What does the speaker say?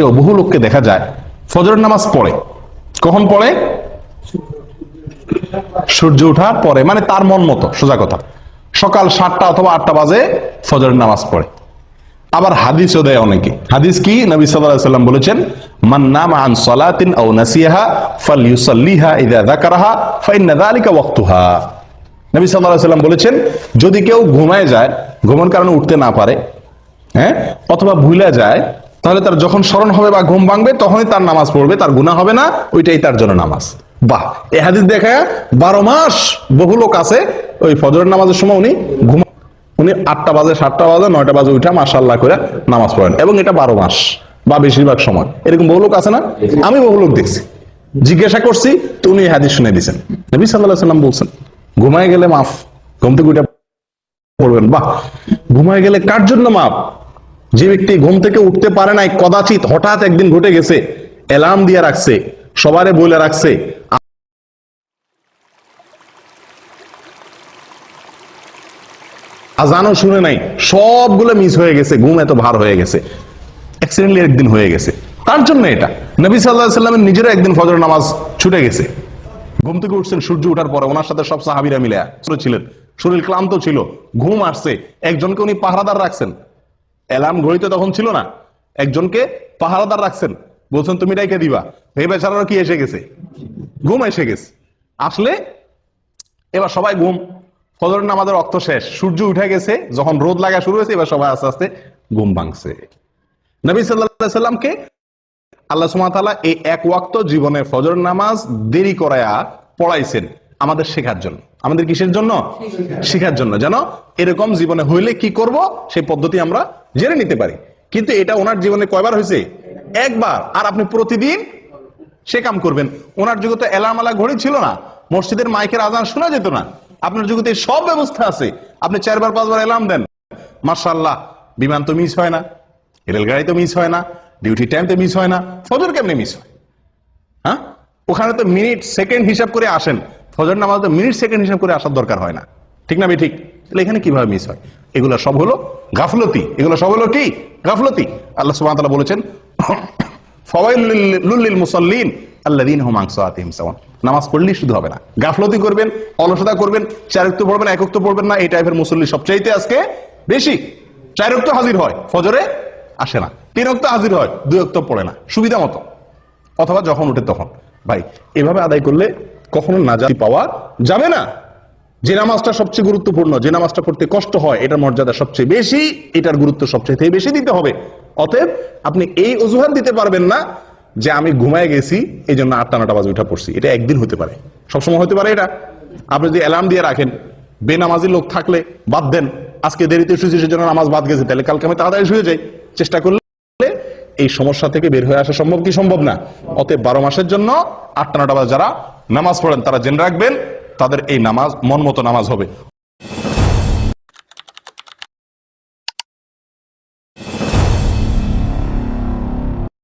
দেশেও বহু লোককে দেখা যায়। ফজরের নামাজ পড়ে। কখন পড়ে? সূর্য ওঠার পরে মানে তার মন মতো, সোজা কথা। সকাল সাতটা অথবা আটটা বাজে ফজরের নামাজ পড়ে। আবার হাদিসও দেয় অনেকে। হাদিস কি? নবী সাল্লাম বলেছেন, মান বলেছেন, যদি কেউ ঘুমায় যায় ঘুমন কারণে উঠতে না পারে হ্যাঁ অথবা ভুলে যায় তাহলে তার যখন স্মরণ হবে বা ঘুম ভাঙবে, তখনই তার নামাজ পড়বে, তার গুনাহ হবে না, ওইটাই তার জন্য নামাজ। বাহ এই হাদিস দেখা বারো মাস বহু লোক আছে, ওই ফজরের নামাজের সময় উনি ঘুম উনি আটটা বাজে, সাতটা বাজে, নয়টা বাজে উঠা মাসাল্লাহ করে নামাজ পড়েন, এবং এটা বারো মাস বা বেশিরভাগ সময়। এরকম বহু লোক আছে না? আমি বহু লোক দেখছি। জিজ্ঞাসা করছি, তো উনি হাদিস শুনে দিয়েছেন। নবী সাল্লাহ সাল্লাম বলছেন, ঘুমায় গেলে মাফ, ঘুম থেকে উঠে পড়বেন। বাহ, ঘুমায় গেলে কার জন্য মাপ যে ব্যক্তি ঘুম থেকে উঠতে পারে নাই, কদাচিৎ হঠাৎ একদিন ঘটে গেছে অ্যালার্ম দিয়ে রাখছে, সবারে বলে রাখছে। আজানও শুনে নাই, সবগুলো মিস হয়ে গেছে, ঘুম এত ভার হয়ে গেছে। অ্যাক্সিডেন্টলি একদিন হয়ে গেছে। তার জন্য এটা। নবী সাল্লাহ সাল্লামের নিজেরও একদিন ফজর নামাজ ছুটে গেছে। ঘুম থেকে উঠছেন, সূর্য ওঠার পরে ওনার সাথে সব সাহাবিরা মিলে ছিলেন। শরীর ক্লান্ত ছিল, ঘুম আসছে। একজনকে উনি পাহারাদার রাখছেন। অ্যালার্ম ঘড়িতে তখন ছিল না। একজনকে পাহারাদার রাখছেন। বলছেন তুমি ডাইকে দিবা? এই বেচারারও কি এসে গেছে? ঘুম এসে গেছে। আসলে এবার সবাই ঘুম। ফজর নামাজের রক্ত শেষ। সূর্য উঠে গেছে। যখন রোদ লাগা শুরু হয়েছে এবার সবাই আস্তে আস্তে ঘুম ভাঙছে। নবী সাল্লাহ সাল্লামকে আল্লাহ সুমাতালা এই এক ওয়াক্ত জীবনে ফজর নামাজ দেরি করায়া পড়াইছেন আমাদের শেখার জন্য। আমাদের কিসের জন্য। শেখার জন্য। যেন এরকম জীবনে হইলে কি করব? সেই পদ্ধতি আমরা জেনে নিতে পারি। কিন্তু এটা ওনার জীবনে কয়বার হয়েছে? একবার। আর আপনি প্রতিদিন সে কাম করবেন। ওনার যুগে তো এলার্ম আলা ঘড়ি ছিল না। মসজিদের মাইকের আজান শোনা যেত না। আপনার যুগে সব ব্যবস্থা আছে। আপনি চারবার, পাঁচবার এলার্ম দেন। মার্শাল্লাহ বিমান তো মিস হয় না। রেলগাড়ি তো মিস হয় না। ডিউটি টাইম তো মিস হয় না। ফজর কেমনে মিস হয়? হ্যাঁ? ওখানে তো মিনিট সেকেন্ড হিসাব করে আসেন। ফজর নামাজ তো মিনিট সেকেন্ড হিসাব করে আসার দরকার হয় না। ঠিক না ঠিক তাহলে এখানে কীভাবে মিস হয়? এগুলো সব হলো গাফলতি। এগুলো সব হলো কি? গাফলতি। আল্লাহ ওয়া বলেছেন নামাজ পড়লেই শুধু হবে না। গাফলতি করবেন, অলসতা করবেন পড়বেন পড়বেন না, এই টাইপের মুসল্লি সবচাইতে আজকে বেশি। চারক্ত হাজির হয়, ফজরে আসে না। তিন অক্ত হাজির হয় দুই অক্ত পড়ে না। সুবিধা মতো। অথবা যখন উঠে তখন। ভাই, এভাবে আদায় করলে কখনো নাজাতি পাওয়া যাবে না। যে নামাজটা সবচেয়ে গুরুত্বপূর্ণ, যে নামাজটা পড়তে কষ্ট হয়, এটার মর্যাদা সবচেয়ে বেশি, এটার গুরুত্ব সবচেয়ে বেশি দিতে হবে। অতএব আপনি এই অজুহাত দিতে পারবেন না যে আমি ঘুমায় গেছি এই জন্য আটটা নটা বাজে উঠা পড়ছি। এটা একদিন হতে পারে। সবসময় হতে পারে এটা। আপনি যদি অ্যালার্ম দিয়ে রাখেন, বেনামাজি লোক থাকলে বাদ দেন, আজকে দেরিতে শুয়েছি, সেজন্য নামাজ বাদ গেছে, তাহলে কালকে আমি তাড়াতাড়ি শুয়ে যাই। চেষ্টা করলে এই সমস্যা থেকে বের হয়ে আসা সম্ভব কি সম্ভব না? অতএব বারো মাসের জন্য আটটা নটা বাজে যারা নামাজ পড়েন, তারা জেনে রাখবেন তাদের এই নামাজ মন মতো নামাজ হবে।